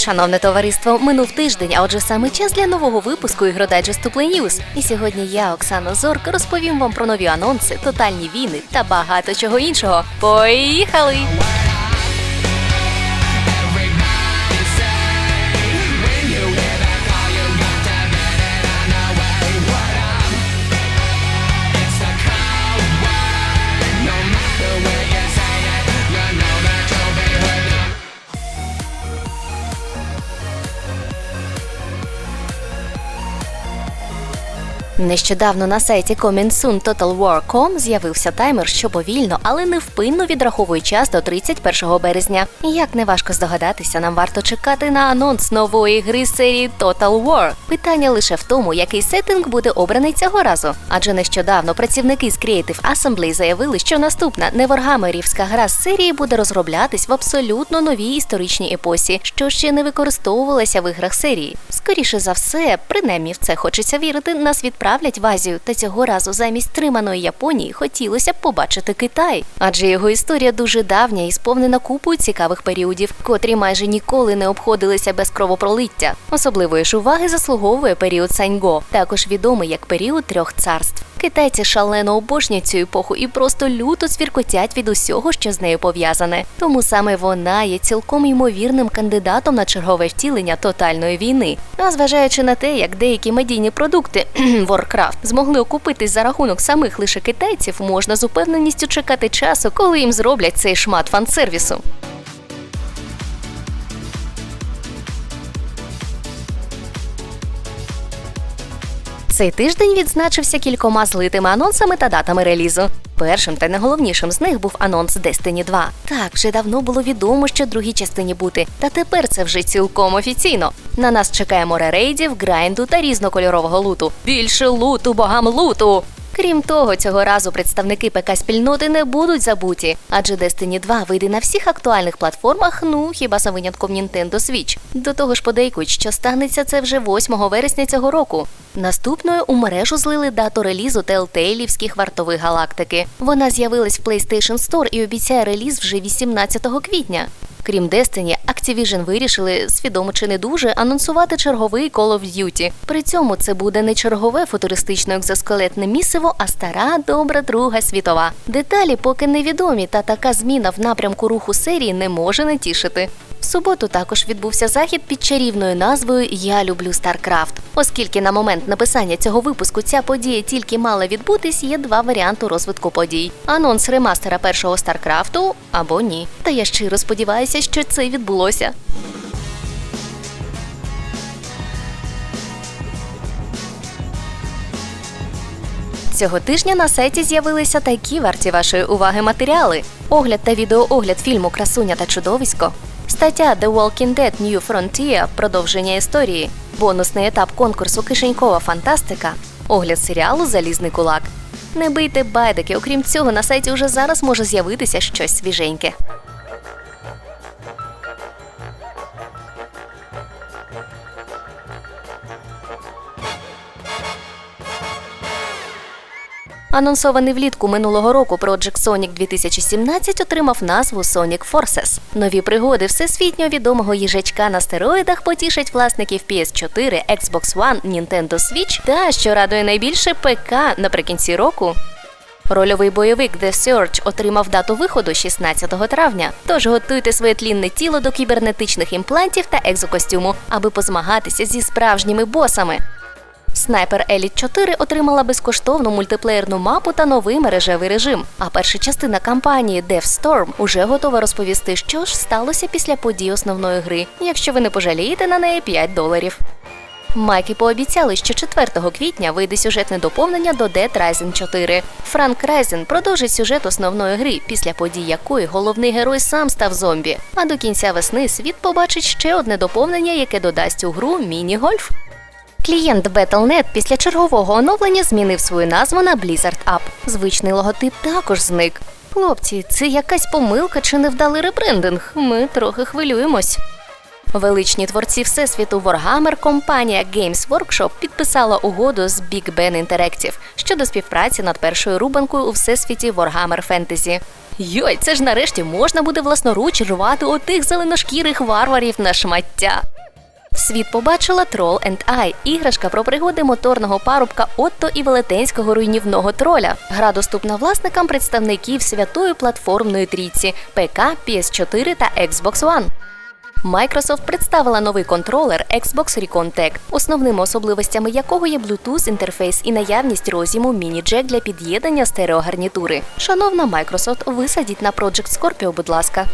Привіт, шановне товариство! Минув тиждень, а отже, саме час для нового випуску ігродайджесту Play News. І сьогодні я, Оксана Зорк, розповім вам про нові анонси, тотальні війни та багато чого іншого. Поїхали! Нещодавно на сайті Coming Total з'явився таймер, що повільно, але невпинно відраховує час до 31 березня. Як неважко здогадатися, нам варто чекати на анонс нової гри серії Total War. Питання лише в тому, який сеттинг буде обраний цього разу. Адже нещодавно працівники з Creative Assembly заявили, що наступна неворгамерівська гра з серії буде розроблятись в абсолютно новій історичній епосі, що ще не використовувалася в іграх серії. Скоріше за все, принаймні в це хочеться вірити, нас відправлять в Азію, та цього разу замість триманої Японії хотілося б побачити Китай, адже його історія дуже давня і сповнена купою цікавих періодів, котрі майже ніколи не обходилися без кровопролиття. Особливої ж уваги заслуговує період Саньго, також відомий як період трьох царств. Китайці шалено обожнюють цю епоху і просто люто цвіркотять від усього, що з нею пов'язане. Тому саме вона є цілком ймовірним кандидатом на чергове втілення тотальної війни. А зважаючи на те, як деякі медійні продукти Warcraft змогли окупитись за рахунок самих лише китайців, можна з упевненістю чекати часу, коли їм зроблять цей шмат фан-сервісу. Цей тиждень відзначився кількома злитими анонсами та датами релізу. Першим та найголовнішим з них був анонс Destiny 2. Так, вже давно було відомо, що другій частині бути, та тепер це вже цілком офіційно. На нас чекає море рейдів, грайнду та різнокольорового луту. Більше луту, богам луту! Крім того, цього разу представники ПК спільноти не будуть забуті, адже Destiny 2 вийде на всіх актуальних платформах, ну хіба за винятком Nintendo Switch. До того ж подейкують, що станеться це вже 8 вересня цього року. Наступною у мережу злили дату релізу Телтейлівських вартових галактики. Вона з'явилась в PlayStation Store і обіцяє реліз вже 18 квітня. Крім Destiny, Activision вирішили, свідомо чи не дуже, анонсувати черговий Call of Duty. При цьому це буде не чергове футуристично екзоскелетне місиво, а стара добра Друга світова. Деталі поки невідомі, та така зміна в напрямку руху серії не може не тішити. В суботу також відбувся захід під чарівною назвою Я люблю Старкрафт. Оскільки на момент написання цього випуску ця подія тільки мала відбутись, є два варіанти розвитку подій: анонс ремастера першого Старкрафту або ні. Та я щиро сподіваюся, що це відбулося. Цього тижня на сайті з'явилися такі варті вашої уваги матеріали: огляд та відеоогляд фільму Красуня та чудовисько, стаття The Walking Dead New Frontier продовження історії, бонусний етап конкурсу Кишенькова фантастика, огляд серіалу Залізний кулак. Не бийте байдики, окрім цього, на сайті вже зараз може з'явитися щось свіженьке. Анонсований влітку минулого року Project Sonic 2017 отримав назву Sonic Forces. Нові пригоди всесвітньо відомого їжачка на стероїдах потішать власників PS4, Xbox One, Nintendo Switch та, що радує найбільше, ПК наприкінці року. Рольовий бойовик The Surge отримав дату виходу 16 травня. Тож готуйте своє тлінне тіло до кібернетичних імплантів та екзокостюму, аби позмагатися зі справжніми босами. Снайпер Elite 4 отримала безкоштовну мультиплеєрну мапу та новий мережевий режим. А перша частина кампанії Death Storm уже готова розповісти, що ж сталося після подій основної гри, якщо ви не пожалієте на неї 5 доларів. Майки пообіцяли, що 4 квітня вийде сюжетне доповнення до Dead Rising 4. Франк Райзен продовжить сюжет основної гри, після подій якої головний герой сам став зомбі. А до кінця весни світ побачить ще одне доповнення, яке додасть у гру міні-гольф. Клієнт Battle.net після чергового оновлення змінив свою назву на Blizzard Up. Звичний логотип також зник. Хлопці, це якась помилка чи невдалий ребрендинг? Ми трохи хвилюємось. Величні творці Всесвіту Warhammer компанія Games Workshop підписала угоду з Big Ben Interactive щодо співпраці над першою рубанкою у всесвіті Warhammer Fantasy. Йой, це ж нарешті можна буде власноруч рвати отих зеленошкірих варварів на шмаття. Світ побачила Troll and I – іграшка про пригоди моторного парубка Отто і велетенського руйнівного троля. Гра доступна власникам представників святої платформної трійці ПК, PS4 та Xbox One. Microsoft представила новий контролер Xbox Recon Tech, основними особливостями якого є Bluetooth інтерфейс і наявність розіму міні-джек для під'єднання стереогарнітури. Шановна Microsoft, висадіть на Project Scorpio, будь ласка.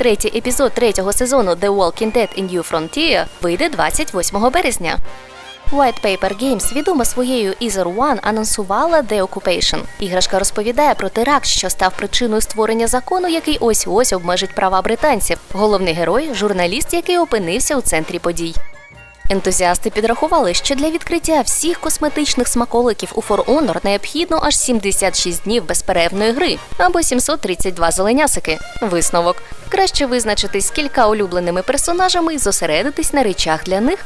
Третій епізод третього сезону The Walking Dead in New Frontier вийде 28 березня. White Paper Games, відома своєю Ether One, анонсувала The Occupation. Іграшка розповідає про теракт, що став причиною створення закону, який ось ось обмежить права британців. Головний герой журналіст, який опинився у центрі подій. Ентузіасти підрахували, що для відкриття всіх косметичних смаколиків у For Honor необхідно аж 76 днів безперервної гри або 732 зеленясики. Висновок краще визначитись кілька улюбленими персонажами і зосередитись на речах для них.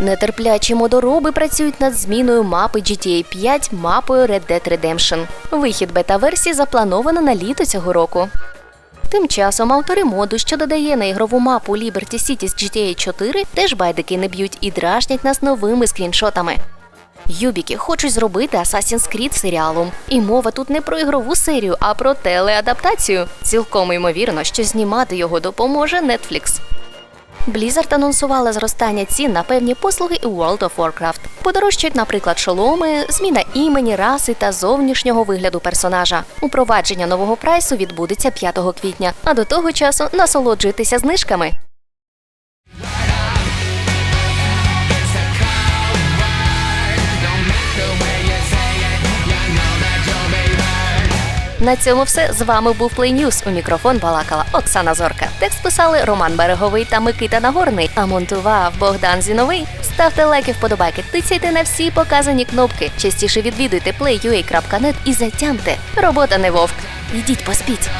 Нетерплячі модороби працюють над зміною мапи GTA 5 мапою Red Dead Redemption. Вихід бета-версії заплановано на літо цього року. Тим часом автори моду, що додає на ігрову мапу Liberty City з GTA 4, теж байдики не б'ють і дражнять нас новими скріншотами. Юбіки хочуть зробити Assassin's Creed серіалом. І мова тут не про ігрову серію, а про телеадаптацію. Цілком ймовірно, що знімати його допоможе Netflix. Blizzard анонсувала зростання цін на певні послуги у World of Warcraft. Подорожчають, наприклад, шоломи, зміна імені, раси та зовнішнього вигляду персонажа. Упровадження нового прайсу відбудеться 5 квітня, а до того часу насолоджуйтеся знижками. На цьому все з вами був Play News. У мікрофон балакала Оксана Зорка. Текст писали Роман Береговий та Микита Нагорний. А монтував Богдан Зіновий. Ставте лайки, вподобайки, тицяйте на всі показані кнопки. Частіше відвідуйте play.ua.net і затямте. Робота не вовк. Йдіть поспіть.